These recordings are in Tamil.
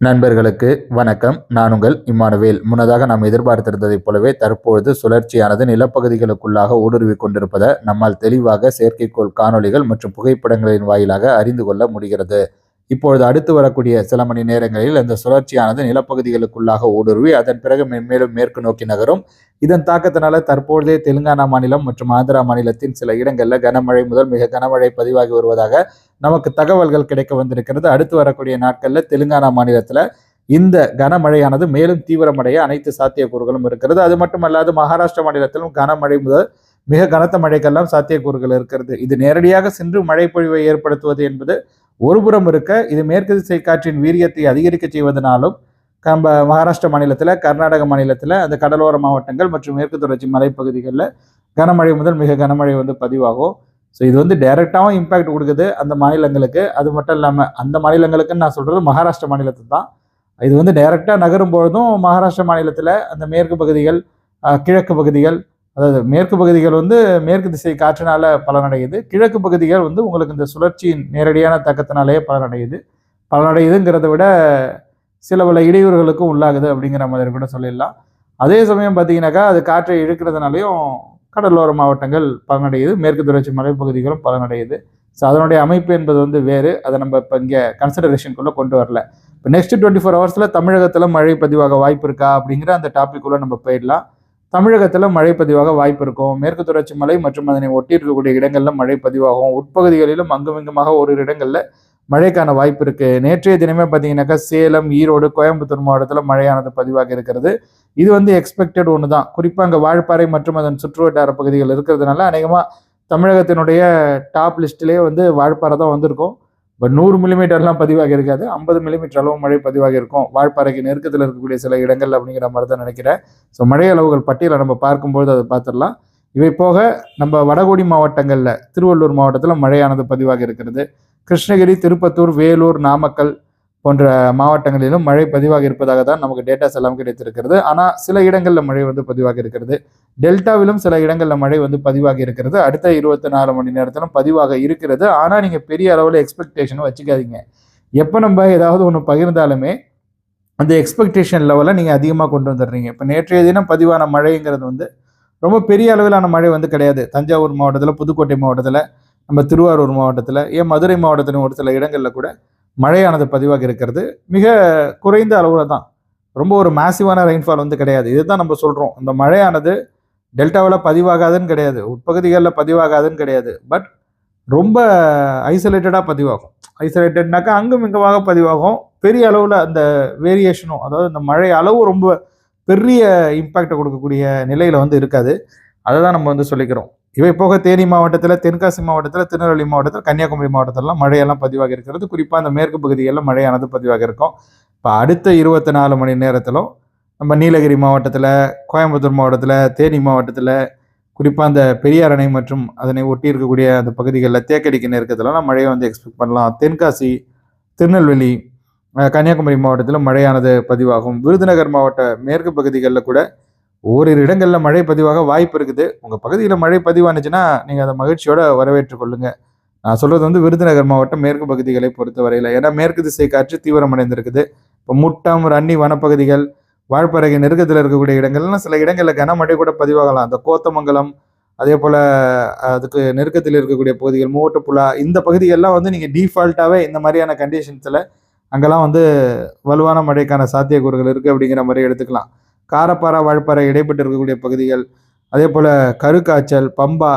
நண்பர்களுக்கு வணக்கம். நான் உங்கள் இம்மானுவேல். முன்னதாக நாம் எதிர்பார்த்திருந்ததைப் போலவே தற்பொழுது சுழற்சியானது நிலப்பகுதிகளுக்குள்ளாக ஊடுருவி கொண்டிருப்பதை நம்மால் தெளிவாக செயற்கைக்கோள் காணொளிகள் மற்றும் புகைப்படங்களின் வாயிலாக அறிந்து கொள்ள முடிகிறது. இப்பொழுது அடுத்து வரக்கூடிய சில மணி நேரங்களில் அந்த சுழற்சியானது நிலப்பகுதிகளுக்குள்ளாக ஊடுருவி அதன் பிறகு மென்மேலும் மேற்கு நோக்கி நகரும். இதன் தாக்கத்தினால தற்பொழுதே தெலுங்கானா மாநிலம் மற்றும் ஆந்திரா மாநிலத்தின் சில இடங்களில் கனமழை முதல் மிக கனமழை பதிவாகி வருவதாக நமக்கு தகவல்கள் கிடைக்க வந்திருக்கிறது. அடுத்து வரக்கூடிய நாட்களில் தெலுங்கானா மாநிலத்தில் இந்த கனமழையானது மேலும் தீவிரமடைய அனைத்து சாத்தியக்கூறுகளும் இருக்கிறது. அது மட்டுமல்லாது மகாராஷ்டிரா மாநிலத்திலும் கனமழை முதல் மிக கனத்த மழைக்கெல்லாம் சாத்தியக்கூறுகள் இருக்கிறது. இது நேரடியாக சென்று மழை பொழிவை ஏற்படுத்துவது என்பது ஒருபுறம் இருக்க இது மேற்கு திசை காற்றின் வீரியத்தை அதிகரிக்க செய்வதனாலும் நம்ம மகாராஷ்டிரா மாநிலத்தில் கர்நாடக மாநிலத்தில் அந்த கடலோர மாவட்டங்கள் மற்றும் மேற்கு தொடர்ச்சி மலைப்பகுதிகளில் கனமழை முதல் மிக கனமழை வந்து பதிவாகும். ஸோ இது வந்து டைரெக்டாகவும் இம்பேக்ட் கொடுக்குது அந்த மாநிலங்களுக்கு. அது மட்டும் இல்லாமல் அந்த மாநிலங்களுக்குன்னு நான் சொல்கிறது மகாராஷ்டிர மாநிலத்தை தான். இது வந்து டைரெக்டாக நகரும் பொழுதும் மகாராஷ்டிரா மாநிலத்தில் அந்த மேற்கு பகுதிகள் கிழக்கு பகுதிகள் அதாவது மேற்கு பகுதிகள் வந்து மேற்கு திசை காற்றினால பலனடையுது. கிழக்கு பகுதிகள் வந்து உங்களுக்கு இந்த சுழற்சியின் நேரடியான தாக்கத்தினாலேயே பலனடையுது. பலனடையுதுங்கிறத விட சில பல இடையூறுகளுக்கும் உள்ளாகுது அப்படிங்கிற மாதிரி கூட சொல்லிடலாம். அதே சமயம் பார்த்தீங்கன்னாக்கா அது காற்றை இழுக்கிறதுனாலையும் கடலோர மாவட்டங்கள் பலனடையுது. மேற்கு தொடர்ச்சி மலைப்பகுதிகளும் பலனடையுது. ஸோ அதனுடைய அமைப்பு என்பது வந்து வேறு. அதை நம்ம இப்போ இங்கே கன்சிடரேஷனுக்குள்ளே கொண்டு வரல. இப்போ நெக்ஸ்ட் டுவெண்ட்டி ஃபோர் ஹவர்ஸில் தமிழகத்தில் மழை பதிவாக வாய்ப்பு இருக்கா அப்படிங்கிற அந்த டாப்பிக்குள்ளே நம்ம போயிடலாம். தமிழகத்தில் மழை பதிவாக வாய்ப்பு இருக்கும். மேற்கு தொடர்ச்சி மலை மற்றும் அதனை ஒட்டி இருக்கக்கூடிய இடங்களில் மழை பதிவாகும். உட்பகுதிகளிலும் அங்குமிங்குமாக ஒரு இடங்களில் மழைக்கான வாய்ப்பு இருக்கு. நேற்றைய தினமே பார்த்தீங்கன்னாக்கா சேலம் ஈரோடு கோயம்புத்தூர் மாவட்டத்தில் மழையானது பதிவாக இருக்கிறது. இது வந்து எக்ஸ்பெக்டட் ஒன்று தான் குறிப்பாக அங்கே வாழப்பாறை மற்றும் அதன் சுற்றுவட்டார பகுதிகள் இருக்கிறதுனால அநேகமாக தமிழகத்தினுடைய டாப் லிஸ்ட்லேயே வந்து வாழப்பாறை தான் வந்திருக்கும். இப்போ நூறு மில்லிமீட்டர்லாம் பதிவாக இருக்காது. ஐம்பது மில்லிமீட்டர் அளவு மழை பதிவாக இருக்கும். வாழ்பாறைக்கு நெருக்கத்தில் இருக்கக்கூடிய சில இடங்கள் அப்படிங்கிற மாதிரி தான் நினைக்கிறேன். ஸோ மழை அளவுகள் பட்டியலை நம்ம பார்க்கும்போது அதை பார்த்துடலாம். இவை போக நம்ம வடகோடி மாவட்டங்களில் திருவள்ளூர் மாவட்டத்தில் மழையானது பதிவாக இருக்கிறது. கிருஷ்ணகிரி திருப்பத்தூர் வேலூர் நாமக்கல் போன்ற மாவட்டங்களிலும் மழை பதிவாக இருப்பதாக தான் நமக்கு டேட்டாஸ் எல்லாம் கிடைத்திருக்கிறது. ஆனால் சில இடங்களில் மழை வந்து பதிவாக இருக்கிறது. டெல்டாவிலும் சில இடங்களில் மழை வந்து பதிவாகி இருக்கிறது. அடுத்த இருபத்தி நாலு மணி நேரத்திலும் பதிவாக இருக்கிறது. ஆனால் நீங்கள் பெரிய அளவில் எக்ஸ்பெக்டேஷன் வச்சுக்காதீங்க. எப்போ நம்ம ஏதாவது ஒன்று பகிர்ந்தாலுமே அந்த எக்ஸ்பெக்டேஷன் லெவலை நீங்கள் அதிகமாக கொண்டு வந்துடுறீங்க. இப்போ நேற்றைய தினம் பதிவான மழைங்கிறது வந்து ரொம்ப பெரிய அளவிலான மழை வந்து கிடையாது. தஞ்சாவூர் மாவட்டத்தில் புதுக்கோட்டை மாவட்டத்தில் நம்ம திருவாரூர் மாவட்டத்தில் ஏன் மதுரை மாவட்டத்தின் ஒரு சில இடங்களில் கூட மழையானது பதிவாக இருக்கிறது. மிக குறைந்த அளவில் தான். ரொம்ப ஒரு மேசிவான ரெயின்ஃபால் வந்து கிடையாது. இதுதான் நம்ம சொல்கிறோம் இந்த மழையானது டெல்டாவில் பதிவாகாதுன்னு கிடையாது. உட்பகுதிகளில் பதிவாகாதுன்னு கிடையாது. பட் ரொம்ப ஐசோலேட்டடாக பதிவாகும். ஐசோலேட்டட்னாக்கா அங்கும் இங்குமாக பதிவாகும். பெரிய அளவில் அந்த வேரியேஷனும் அதாவது இந்த மழை அளவு ரொம்ப பெரிய இம்பேக்டை கொடுக்கக்கூடிய நிலையில் வந்து இருக்காது. அதை தான் நம்ம வந்து சொல்லிக்கிறோம். இவை போக தேனி மாவட்டத்தில் தென்காசி மாவட்டத்தில் திருநெல்வேலி மாவட்டத்தில் கன்னியாகுமரி மாவட்டத்திலலாம் மழையெல்லாம் பதிவாக இருக்கிறது. குறிப்பாக அந்த மேற்கு பகுதிகளில் மழையானது பதிவாக இருக்கும். இப்போ அடுத்த இருபத்தி நாலு மணி நேரத்திலும் நம்ம நீலகிரி மாவட்டத்தில் கோயம்புத்தூர் மாவட்டத்தில் தேனி மாவட்டத்தில் குறிப்பாக அந்த பெரியார் அணை மற்றும் அதனை ஒட்டி இருக்கக்கூடிய அந்த பகுதிகளில் தேக்கடிக்கு நெருக்கத்திலலாம் மழையை வந்து எக்ஸ்பெக்ட் பண்ணலாம். தென்காசி திருநெல்வேலி கன்னியாகுமரி மாவட்டத்தில் மழையானது பதிவாகும். விருதுநகர் மாவட்ட மேற்கு பகுதிகளில் கூட ஓரிரு இடங்களில் மழை பதிவாக வாய்ப்பு இருக்குது. உங்கள் பகுதியில் மழை பதிவானுச்சுன்னா நீங்கள் அதை மகிழ்ச்சியோட வரவேற்றுக் கொள்ளுங்க நான் சொல்கிறது வந்து விருதுநகர் மாவட்டம் மேற்கு பகுதிகளை பொறுத்த வரையில் ஏன்னா மேற்கு திசை காற்று தீவிரமடைந்திருக்குது. இப்போ முட்டம் ரன்னி வனப்பகுதிகள் வாழ்ப்பறகை நெருக்கத்தில் இருக்கக்கூடிய இடங்கள்லாம் சில இடங்களில் கனமழை கூட பதிவாகலாம். அந்த கோத்தமங்கலம் அதே போல் அதுக்கு நெருக்கத்தில் இருக்கக்கூடிய பகுதிகள் மூவட்டப்புழா இந்த பகுதிகள்லாம் வந்து நீங்கள் டீஃபால்ட்டாகவே இந்த மாதிரியான கண்டிஷன்ஸில் அங்கெல்லாம் வந்து வலுவான மழைக்கான சாத்தியக்கூறுகள் இருக்குது அப்படிங்கிற மாதிரி எடுத்துக்கலாம். காரப்பாறை வாழ்ப்பாறை இடைப்பட்டு இருக்கக்கூடிய பகுதிகள் அதே போல் கருக்காய்ச்சல் பம்பா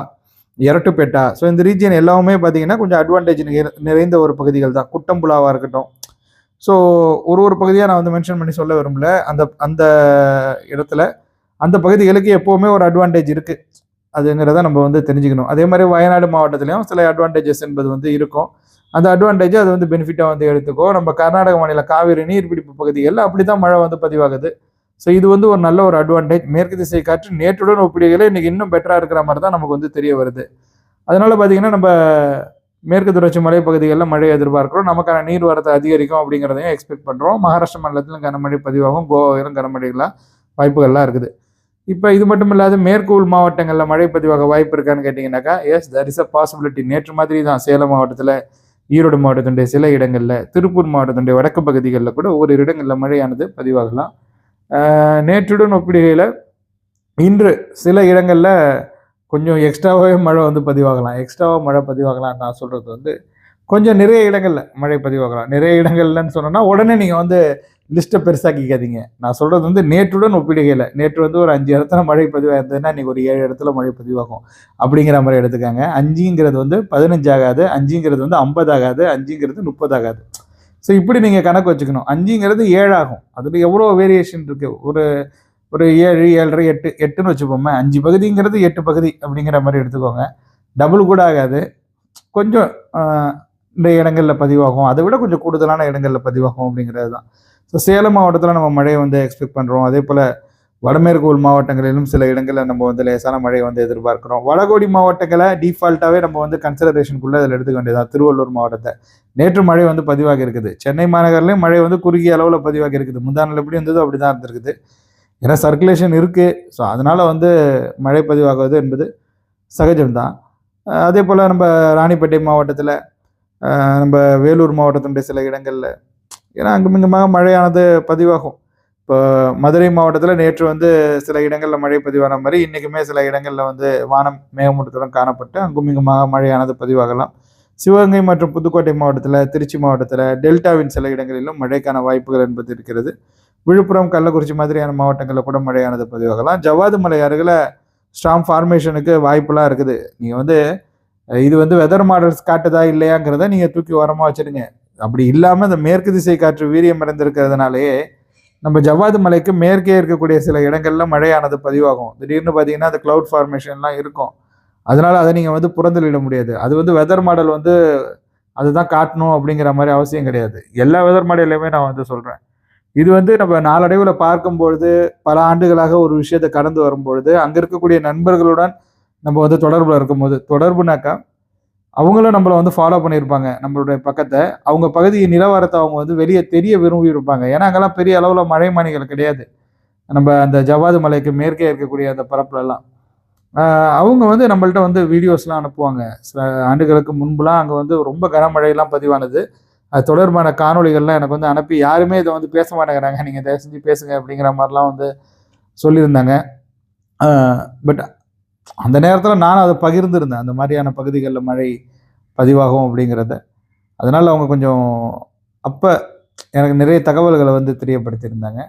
இரட்டுப்பேட்டா. ஸோ இந்த ரீஜியன் எல்லாமே பார்த்தீங்கன்னா கொஞ்சம் அட்வான்டேஜ் நிறைந்த ஒரு பகுதிகள் தான். குட்டம்புலாவாக இருக்கட்டும். ஸோ ஒரு ஒரு பகுதியாக நான் வந்து மென்ஷன் பண்ணி சொல்ல விரும்பல. அந்த அந்த இடத்துல அந்த பகுதிகளுக்கு எப்போவுமே ஒரு அட்வான்டேஜ் இருக்குது அதுங்கிறத நம்ம வந்து தெரிஞ்சுக்கணும். அதே மாதிரி வயநாடு மாவட்டத்துலேயும் சில அட்வான்டேஜஸ் என்பது வந்து இருக்கும். அந்த அட்வான்டேஜ் அது வந்து பெனிஃபிட்டாக வந்து எடுத்துக்கோ நம்ம கர்நாடக மாநில காவிரி நீர்பிடிப்பு பகுதிகளில் அப்படி தான் மழை வந்து பதிவாகுது. ஸோ இது வந்து ஒரு நல்ல ஒரு அட்வான்டேஜ் மேற்கு திசை காற்று நேற்றுடன் ஒப்பிடுகையில் இன்றைக்கி இன்னும் பெட்டராக இருக்கிற மாதிரி தான் நமக்கு வந்து தெரிய வருது. அதனால் பார்த்தீங்கன்னா நம்ம மேற்கு தொடர்ச்சி மலைப்பகுதிகளில் மழை எதிர்பார்க்கிறோம். நமக்கான நீர் வரத்தை அதிகரிக்கும் அப்படிங்கிறதையும் எக்ஸ்பெக்ட் பண்ணுறோம் மகாராஷ்டிர மாநிலத்திலும் கனமழை பதிவாகும். கோவாவிலும் கனமழைகளாக வாய்ப்புகள்லாம் இருக்குது. இப்போ இது மட்டும் இல்லாத மேற்கு உள் மாவட்டங்களில் மழை பதிவாக வாய்ப்பு இருக்கான்னு கேட்டிங்கனாக்கா yes there is a possibility நேற்று மாதிரி தான் சேலம் மாவட்டத்தில் ஈரோடு மாவட்டத்தினுடைய சில இடங்களில் திருப்பூர் மாவட்டத்தினுடைய வடக்கு பகுதிகளில் கூட ஒவ்வொரு இடங்களில் மழையானது பதிவாகலாம். நேற்றுடன் ஒப்பிடுகையில் இன்று சில இடங்களில் கொஞ்சம் எக்ஸ்ட்ராவாகவே மழை வந்து பதிவாகலாம். எக்ஸ்ட்ராவாக மழை பதிவாகலாம் நான் சொல்கிறது வந்து கொஞ்சம் நிறைய இடங்களில் மழை பதிவாகலாம். நிறைய இடங்கள்லன்னு சொன்னோன்னா உடனே நீங்கள் வந்து லிஸ்ட்டை பெருசாக்கிக்காதீங்க. நான் சொல்கிறது வந்து நேற்றுடன் ஒப்பிடுகையில். நேற்று வந்து ஒரு அஞ்சு இடத்துல மழை பதிவாயிருந்ததுன்னா இன்றைக்கி ஒரு ஏழு இடத்துல மழை பதிவாகும். அப்படிங்கிற மாதிரி எடுத்துக்காங்க. அஞ்சுங்கிறது வந்து பதினஞ்சு ஆகாது அஞ்சுங்கிறது வந்து ஐம்பது ஆகாது அஞ்சுங்கிறது முப்பது ஆகாது ஸோ இப்படி நீங்கள் கணக்கு வச்சுக்கணும். அஞ்சுங்கிறது ஏழாகும். அதில் எவ்வளோ வேரியேஷன் இருக்குது ஒரு ஒரு ஏழு ஏழரை எட்டு எட்டுன்னு வச்சுப்போமே. அஞ்சு பகுதிங்கிறது எட்டு பகுதி அப்படிங்கிற மாதிரி எடுத்துக்கோங்க. டபுள் கூட ஆகாது. கொஞ்சம் இந்த இடங்களில் பதிவாகும். அதை விட கொஞ்சம் கூடுதலான இடங்களில் பதிவாகும் அப்படிங்கிறது தான் ஸோ சேலம் மாவட்டத்தில் நம்ம மழையை வந்து எக்ஸ்பெக்ட் பண்ணுறோம் அதே போல் வடமேற்கு உள் மாவட்டங்களிலும் சில இடங்களில் நம்ம வந்து லேசான மழையை வந்து எதிர்பார்க்குறோம். வடகோடி மாவட்டங்களை டிஃபால்ட்டாகவே நம்ம வந்து கன்சிடரேஷனுக்குள்ளே அதில் எடுத்துக்க வேண்டியதான் திருவள்ளூர் மாவட்டத்தை. நேற்று மழை வந்து பதிவாகி இருக்குது. சென்னை மாநகரிலையும் மழை வந்து குறுகிய அளவில் பதிவாகி இருக்குது. முந்தானில் எப்படி இருந்ததோ அப்படி தான் இருந்திருக்குது. ஏன்னா சர்க்குலேஷன் இருக்குது ஸோ அதனால் வந்து மழை பதிவாகுவது என்பது சகஜம்தான். அதே போல் நம்ம ராணிப்பேட்டை மாவட்டத்தில் நம்ம வேலூர் மாவட்டத்தினுடைய சில இடங்களில் ஏன்னா அங்குமிங்குமாக மழையானது பதிவாகும். இப்போ மதுரை மாவட்டத்தில் நேற்று வந்து சில இடங்களில் மழை பதிவான மாதிரி இன்றைக்குமே சில இடங்களில் வந்து வானம் மேகமூட்டத்துடன் காணப்பட்டு அங்குமிங்குமாக மழையானது பதிவாகலாம். சிவகங்கை மற்றும் புதுக்கோட்டை மாவட்டத்தில் திருச்சி மாவட்டத்தில் டெல்டாவின் சில இடங்களிலும் மழைக்கான வாய்ப்புகள் என்பது இருக்கிறது. விழுப்புரம் கள்ளக்குறிச்சி மாதிரியான மாவட்டங்களில் கூட மழையானது பதிவாகலாம். ஜவ்வாது மலை அருகில் ஸ்ட்ராங் ஃபார்மேஷனுக்கு வாய்ப்புலாம் இருக்குது. நீங்கள் வந்து இது வந்து வெதர் மாடல்ஸ் காட்டுதா இல்லையாங்கிறத நீங்கள் தூக்கி ஓரமாக வச்சிடுங்க அப்படி இல்லாமல் இந்த மேற்கு திசை காற்று வீரியம் இறந்திருக்கிறதுனாலேயே நம்ம ஜவ்வாது மலைக்கு மேற்கே இருக்கக்கூடிய சில இடங்கள்ல மழையானது பதிவாகும். திடீர்னு பார்த்தீங்கன்னா அந்த கிளவுட் ஃபார்மேஷன்லாம் இருக்கும். அதனால அதை நீங்கள் வந்து புறந்தள்ளிட முடியாது. அது வந்து வெதர் மாடல் வந்து அதுதான் காட்டணும் அப்படிங்கிற மாதிரி அவசியம் கிடையாது. எல்லா வெதர் மாடல்லையுமே நான் வந்து சொல்கிறேன் இது வந்து நம்ம நாளடைவில் பார்க்கும்பொழுது பல ஆண்டுகளாக ஒரு விஷயத்தை கடந்து வரும்பொழுது அங்கே இருக்கக்கூடிய நண்பர்களுடன் நம்ம வந்து தொடர்பில் இருக்கும்போது தொடர்புனாக்கா அவங்களும் நம்மளை வந்து ஃபாலோ பண்ணியிருப்பாங்க நம்மளுடைய பக்கத்தை. அவங்க பகுதி நிலவரத்தை அவங்க வந்து வெளியே தெரிய விரும்பி இருப்பாங்க ஏன்னா அங்கெல்லாம் பெரிய அளவில் மழைமானிகள் கிடையாது. நம்ம அந்த ஜவ்வாது மலைக்கு மேற்கே இருக்கக்கூடிய அந்த பரப்புலலாம். அவங்க வந்து நம்மள்ட்ட வந்து வீடியோஸ்லாம் அனுப்புவாங்க. சில ஆண்டுகளுக்கு முன்புலாம் அங்கே வந்து ரொம்ப கனமழையெல்லாம் பதிவானது. அது தொடர்பான காணொளிகள்லாம் எனக்கு வந்து அனுப்பி யாருமே இதை வந்து பேச மாட்டேங்கிறாங்க. நீங்கள் தயவு செஞ்சு பேசுங்க அப்படிங்கிற மாதிரிலாம் வந்து சொல்லியிருந்தாங்க. பட் அந்த நேரத்தில் நானும் அதை பகிர்ந்திருந்தேன். அந்த மாதிரியான பகுதிகளில் மழை பதிவாகும் அப்படிங்கிறத. அதனால் அவங்க கொஞ்சம் அப்போ எனக்கு நிறைய தகவல்களை வந்து தெரியப்படுத்தியிருந்தாங்க.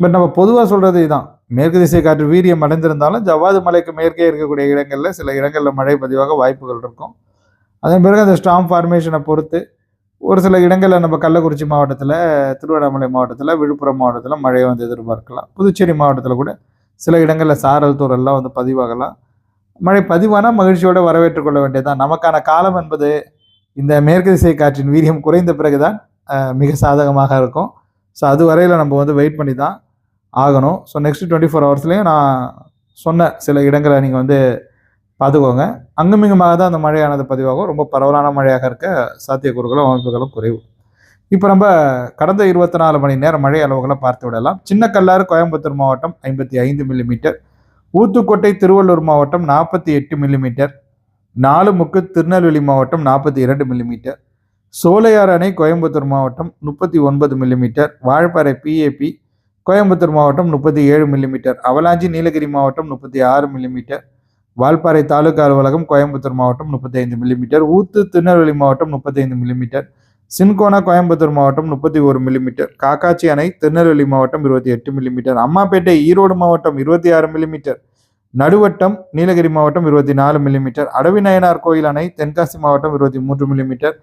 பட் நம்ம பொதுவாக சொல்கிறது இதுதான் மேற்கு திசை காற்று வீரியம் அடைந்திருந்தாலும் ஜவ்வாது மலைக்கு மேற்கே இருக்கக்கூடிய இடங்களில் சில இடங்களில் மழை பதிவாக வாய்ப்புகள் இருக்கும். அதன் பிறகு அந்த ஸ்டாம் ஃபார்மேஷனை பொறுத்து ஒரு சில இடங்களில் நம்ம கள்ளக்குறிச்சி மாவட்டத்தில் திருவண்ணாமலை மாவட்டத்தில் விழுப்புரம் மாவட்டத்தில் மழையை வந்து எதிர்பார்க்கலாம். புதுச்சேரி மாவட்டத்தில் கூட சில இடங்களில் சாரல் தூரல்லாம் வந்து பதிவாகலாம். மழை பதிவானால் மகிழ்ச்சியோடு வரவேற்றுக் கொள்ள வேண்டியதுதான். நமக்கான காலம் என்பது இந்த மேற்கு திசை காற்றின் வீரியம் குறைந்த பிறகுதான் தான் மிக சாதகமாக இருக்கும். ஸோ அது வரையில் நம்ம வந்து வெயிட் பண்ணி தான் ஆகணும். ஸோ நெக்ஸ்ட் டுவெண்ட்டி ஃபோர் ஹவர்ஸ்லேயும் நான் சொன்ன சில இடங்களை நீங்கள் வந்து பார்த்துக்கோங்க. அங்குமிங்குமாக தான் அந்த மழையானது பதிவாகும். ரொம்ப பரவலான மழையாக இருக்க சாத்தியக்கூறுகளும் அமைப்புகளும் குறைவு. இப்போ நம்ம கடந்த இருபத்தி நாலு மணி நேரம் மழை அளவுகளை பார்த்து விடலாம். சின்ன கல்லாறு கோயம்புத்தூர் மாவட்டம் ஐம்பத்தி ஐந்து மில்லிமீட்டர் ஊத்துக்கோட்டை திருவள்ளூர் மாவட்டம் நாற்பத்தி எட்டு மில்லிமீட்டர் நாலுமுக்கு திருநெல்வேலி மாவட்டம் நாற்பத்தி இரண்டு மில்லிமீட்டர் சோலையார் அணை கோயம்புத்தூர் மாவட்டம் முப்பத்தி ஒன்பது மில்லிமீட்டர் வாழப்பாறை பிஏபி கோயம்புத்தூர் மாவட்டம் முப்பத்தி ஏழு மில்லிமீட்டர் அவலாஞ்சி நீலகிரி மாவட்டம் முப்பத்தி ஆறு மில்லிமீட்டர் வால்பாறை தாலுகா அலுவலகம் கோயம்புத்தூர் மாவட்டம் முப்பத்தி ஐந்து மில்லிமீட்டர் ஊத்து திருநெல்வேலி மாவட்டம் முப்பத்தைந்து மில்லிமீட்டர் சின்கோனா கோயம்புத்தூர் மாவட்டம் முப்பத்தி ஒரு மில்லிமீட்டர் காக்காச்சி அணை திருநெல்வேலி மாவட்டம் இருபத்தி எட்டு மில்லிமீட்டர் அம்மாப்பேட்டை ஈரோடு மாவட்டம் இருபத்தி ஆறு மில்லிமீட்டர் நடுவட்டம் நீலகிரி மாவட்டம் இருபத்தி நாலு மில்லிமீட்டர் அடவிநயனார் கோயில் அணை தென்காசி மாவட்டம் இருபத்தி மூன்று மில்லிமீட்டர்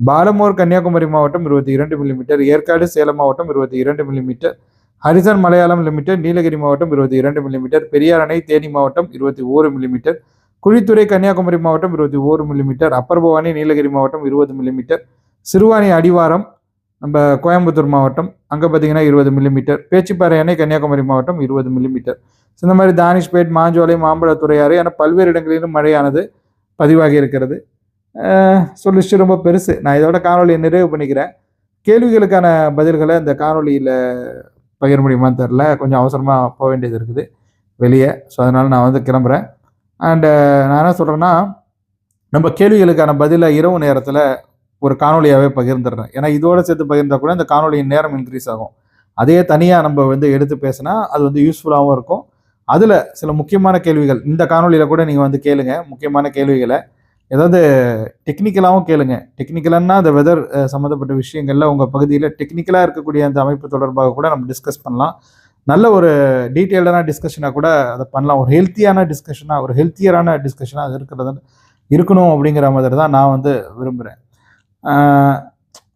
பாலமோர் கன்னியாகுமரி மாவட்டம் இருபத்தி இரண்டு மில்லிமீட்டர் ஏற்காடு சேலம் மாவட்டம் இருபத்தி இரண்டு millimetre Harrison Malayalam limited Nilgiri மாவட்டம் இருபத்தி இரண்டு மில்லிமீட்டர் பெரியார் அணை தேனி மாவட்டம் இருபத்தி ஓரு மில்லிமீட்டர் குழித்துறை கன்னியாகுமரி மாவட்டம் இருபத்தி ஓரு மில்லிமீட்டர் அப்பர் பவானி நீலகிரி மாவட்டம் இருபது மில்லிமீட்டர் சிறுவாணி அடிவாரம் நம்ம கோயம்புத்தூர் மாவட்டம். அங்கே பார்த்தீங்கன்னா இருபது மில்லிமீட்டர் பேச்சிப்பாறை அணை கன்னியாகுமரி மாவட்டம் இருபது மில்லிமீட்டர் ஸோ இந்த மாதிரி தானிஷ்பேட் மாஞ்சோலை மாம்பழத்துறையாறு என பல்வேறு இடங்களிலும் மழையானது பதிவாகி இருக்கிறது. ஸோ லிஸ்ட்டு ரொம்ப பெருசு. நான் இதோட காணொலியை நிறைவு பண்ணிக்கிறேன். கேள்விகளுக்கான பதில்களை இந்த காணொலியில் பகிர முடியுமான்னு தெரில கொஞ்சம் அவசரமாக போக வேண்டியது இருக்குது. வெளியே. ஸோ அதனால் நான் வந்து கிளம்புறேன். அண்டு நான் என்ன சொல்கிறேன்னா நம்ம கேள்விகளுக்கான பதிலை இரவு நேரத்தில் ஒரு காணொலியாகவே பகிர்ந்துடுறேன். ஏன்னா இதோட சேர்த்து பகிர்ந்தால் கூட இந்த காணொலியின் நேரம் இன்க்ரீஸ் ஆகும். அதே தனியாக நம்ம வந்து எடுத்து பேசினா அது வந்து யூஸ்ஃபுல்லாகவும் இருக்கும். அதில் சில முக்கியமான கேள்விகள் இந்த காணொலியில் கூட நீங்கள் வந்து கேளுங்க. முக்கியமான கேள்விகளை ஏதாவது டெக்னிக்கலாகவும் கேளுங்க. டெக்னிக்கலான்னா அந்த வெதர் சம்மந்தப்பட்ட விஷயங்களில் உங்கள் பகுதியில் டெக்னிக்கலாக இருக்கக்கூடிய அந்த அமைப்பு தொடர்பாக கூட நம்ம டிஸ்கஸ் பண்ணலாம். நல்ல ஒரு டீட்டெயில்டான டிஸ்கஷனாக கூட அதை பண்ணலாம். ஒரு ஹெல்த்தியான டிஸ்கஷனாக ஒரு ஹெல்த்தியரான டிஸ்கஷனாக அது இருக்கிறது இருக்கணும் அப்படிங்கிற மாதிரி தான் நான் வந்து விரும்புகிறேன்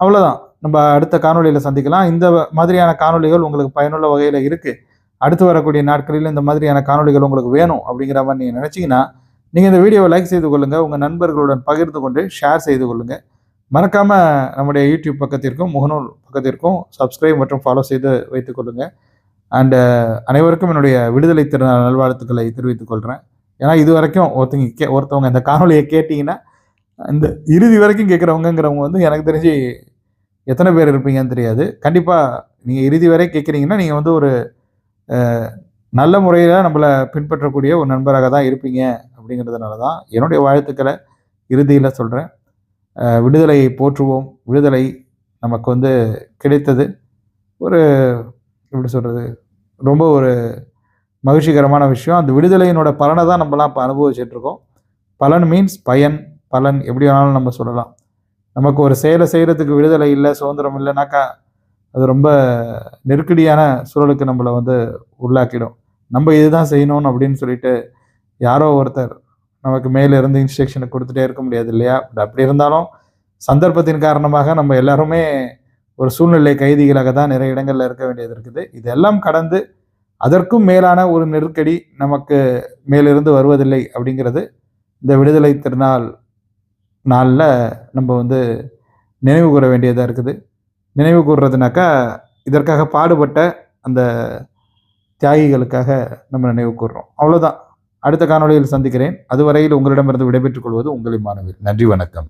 அவ்வளோதான் நம்ம அடுத்த காணொளியில் சந்திக்கலாம். இந்த மாதிரியான காணொளிகள் உங்களுக்கு பயனுள்ள வகையில் இருக்குது அடுத்து வரக்கூடிய நாட்களில் இந்த மாதிரியான காணொளிகள் உங்களுக்கு வேணும் அப்படிங்கிற மாதிரி நீங்கள் நினச்சிங்கன்னா நீங்கள் இந்த வீடியோவை லைக் செய்து கொள்ளுங்கள் உங்கள் நண்பர்களுடன் பகிர்ந்து கொண்டு ஷேர் செய்து கொள்ளுங்கள் மறக்காமல் நம்முடைய யூடியூப் பக்கத்திற்கும் முகநூல் பக்கத்திற்கும் சப்ஸ்கிரைப் மற்றும் ஃபாலோ செய்து வைத்துக் கொள்ளுங்கள் அண்டு அனைவருக்கும் என்னுடைய விடுதலை திருநாள் நல்வாழ்த்துக்களை தெரிவித்துக் கொள்கிறேன் ஏன்னா இது வரைக்கும் ஒருத்தங்க கே ஒருத்தவங்க இந்த காணொலியை கேட்டிங்கன்னா இந்த இறுதி வரைக்கும் கேட்குறவங்கங்கிறவங்க வந்து எனக்கு தெரிஞ்சு எத்தனை பேர் இருப்பீங்கன்னு தெரியாது. கண்டிப்பாக நீங்கள் இறுதி வரை கேட்குறீங்கன்னா நீங்கள் வந்து ஒரு நல்ல முறையில் நம்மளை பின்பற்றக்கூடிய ஒரு நண்பராக தான் இருப்பீங்க அப்படிங்கிறதுனால தான் என்னுடைய வாழ்த்துக்களை இறுதியில் சொல்கிறேன் விடுதலையை போற்றுவோம். விடுதலை நமக்கு வந்து கிடைத்தது. ஒரு எப்படி சொல்கிறது ரொம்ப ஒரு மகிழ்ச்சிகரமான விஷயம். அந்த விடுதலையினோட பலனை தான் நம்மலாம் இப்போ அனுபவிச்சுட்டு இருக்கோம். பலன் மீன்ஸ் பயன். பலன் எப்படி வேணாலும் நம்ம சொல்லலாம். நமக்கு ஒரு செயலை செய்கிறதுக்கு விடுதலை இல்லை சுதந்திரம் இல்லைனாக்கா அது ரொம்ப நெருக்கடியான சூழலுக்கு நம்மளை வந்து உள்ளாக்கிடும். நம்ம இதுதான் செய்யணும் அப்படின்னு சொல்லிட்டு யாரோ ஒருத்தர் நமக்கு மேலே இருந்து இன்ஸ்ட்ரக்ஷனை கொடுத்துட்டே இருக்க முடியாது இல்லையா? பட் அப்படி இருந்தாலும் சந்தர்ப்பத்தின் காரணமாக நம்ம எல்லாருமே ஒரு சூழ்நிலை கைதிகளாக தான் நிறைய இடங்களில் இருக்க வேண்டியது இருக்குது. இதெல்லாம் கடந்து அதற்கும் மேலான ஒரு நெருக்கடி நமக்கு மேலிருந்து வருவதில்லை அப்படிங்கிறது இந்த விடுதலை திருநாள் நாளில் நம்ம வந்து நினைவு கூற வேண்டியதாக இருக்குது. நினைவு கூறுறதுனாக்கா இதற்காக பாடுபட்ட அந்த தியாகிகளுக்காக நம்ம நினைவு கூறுறோம் அவ்வளோதான் அடுத்த காணொளியில் சந்திக்கிறேன். அதுவரையில் உங்களிடமிருந்து விடைபெற்றுக் கொள்வது உங்களின் மாணவி நன்றி வணக்கம்.